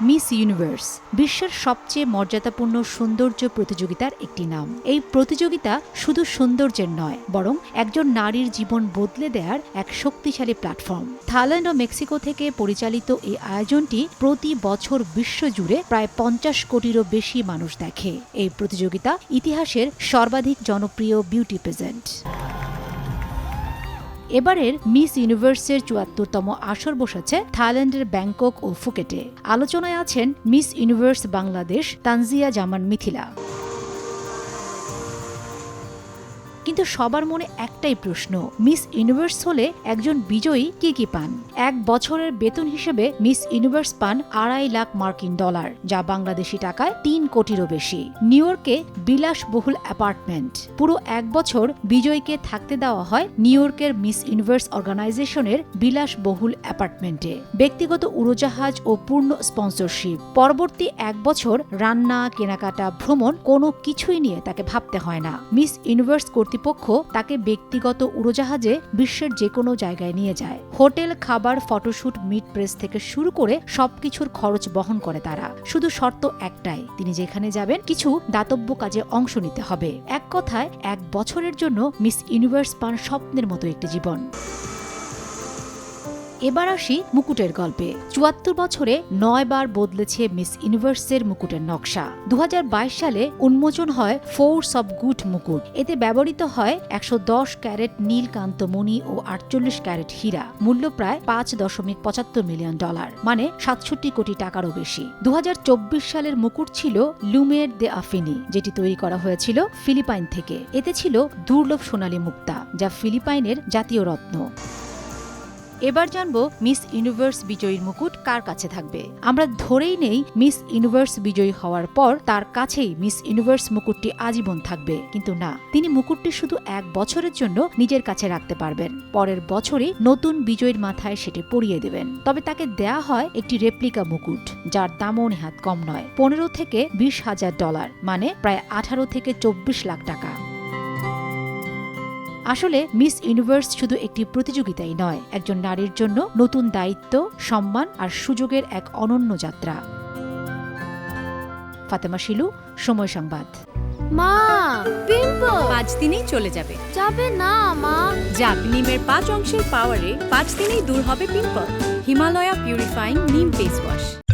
Miss universe, বিশ্বের সবচেয়ে মর্যাদাপূর্ণ সৌন্দর্য প্রতিযোগিতার একটি নাম। এই প্রতিযোগিতা শুধু সৌন্দর্যের নয়, বরং একজন নারীর জীবন বদলে দেওয়ার এক শক্তিশালী প্ল্যাটফর্ম। থাইল্যান্ড ও মেক্সিকো থেকে পরিচালিত এই আয়োজনটি প্রতি বছর বিশ্বজুড়ে প্রায় পঞ্চাশ কোটিরও বেশি মানুষ দেখে। এই প্রতিযোগিতা ইতিহাসের সর্বাধিক জনপ্রিয় বিউটি প্রেজেন্ট। এবারের মিস ইউনিভার্সের চুয়াত্তরতম আসর বসেছে থাইল্যান্ডের ব্যাংকক ও ফুকেটে। আলোচনায় আছেন মিস ইউনিভার্স বাংলাদেশ তানজিয়া জামান মিথিলা। কিন্তু সবার মনে একটাই প্রশ্ন, মিস ইউনিভার্স হলে একজন বিজয়ী কি কি পান? এক বছরের বেতন হিসেবে মিস ইউনিভার্স পান আড়াই লাখ মার্কিন ডলার, যা বাংলাদেশি টাকায় তিন কোটিরও বেশি। নিউ ইয়র্কে বিলাসবহুল অ্যাপার্টমেন্ট, পুরো এক বছর বিজয়ীকে থাকতে দেওয়া হয় নিউ ইয়র্কের মিস ইউনিভার্স অর্গানাইজেশনের বিলাসবহুল অ্যাপার্টমেন্টে। ব্যক্তিগত উড়োজাহাজ ও পূর্ণ স্পন্সরশিপ। পরবর্তী এক বছর রান্না, কেনাকাটা, ভ্রমণ কোনো কিছুই নিয়ে তাকে ভাবতে হয় না। মিস ইউনিভার্স কর্তৃপক্ষ তাকে ব্যক্তিগত উড়োজাহাজে বিশ্বের যে কোনো জায়গায় নিয়ে যায়। হোটেল, খাবার, ফটোশুট, মিট প্রেস থেকে শুরু করে সবকিছুর খরচ বহন করে তারা। শুধু শর্ত একটাই, তিনি যেখানে যাবেন, কিছু দাতব্য কাজে অংশ নিতে হবে। এক কথায়, এক বছরের জন্য মিস ইউনিভার্স পান স্বপ্নের মতো একটি জীবন। এবার আসি মুকুটের গল্পে। চুয়াত্তর বছরে নয় বার বদলেছে মিস ইউনিভার্সের মুকুটের নকশা। দুহাজার বাইশ সালে উন্মোচন হয় ফোর্স অব গুড মুকুট। এতে ব্যবহৃত হয় একশো দশ ক্যারেট নীলকান্ত মণি ও আটচল্লিশ ক্যারেট হীরা। মূল্য প্রায় পাঁচ দশমিক পঁচাত্তর মিলিয়ন ডলার মানে সাতষট্টি কোটি টাকারও বেশি। দু হাজার চব্বিশ সালের মুকুট ছিল লুমের দে আফিনি, যেটি তৈরি করা হয়েছিল ফিলিপাইন থেকে। এতে ছিল দুর্লভ সোনালী মুক্তা, যা ফিলিপাইনের জাতীয় রত্ন। এবার জানব মিস ইউনিভার্স বিজয়ীর মুকুট কার কাছে থাকবে। আমরা ধরেই নেই মিস ইউনিভার্স বিজয়ী হওয়ার পর তার কাছেই মিস ইউনিভার্স মুকুটটি আজীবন থাকবে, কিন্তু না। তিনি মুকুটটি শুধু এক বছরের জন্য নিজের কাছে রাখতে পারবেন। পরের বছরই নতুন বিজয়ীর মাথায় সেটি পরিয়ে দেবেন। তবে তাকে দেয়া হয় একটি রেপ্লিকা মুকুট, যার দামও নেহাত কম নয়। পনেরো থেকে বিশ হাজার ডলার মানে প্রায় আঠারো থেকে চব্বিশ লাখ টাকা। আসলে মিস ইউনিভার্স শুধু একটি প্রতিযোগিতাই নয়, একজন নারীর জন্য নতুন দায়িত্ব, সম্মান আর সুযোগের এক অনন্য যাত্রা। ফাতেমা শিলু, সময় সংবাদ। মা, পিম্পল! পাঁচ দিনেই চলে যাবে। যাবে না, মা। যাক, নিমের পাঁচ অংশের পাওয়ারে পাঁচ দিনেই দূর হবে pimple. Himalaya purifying neem face wash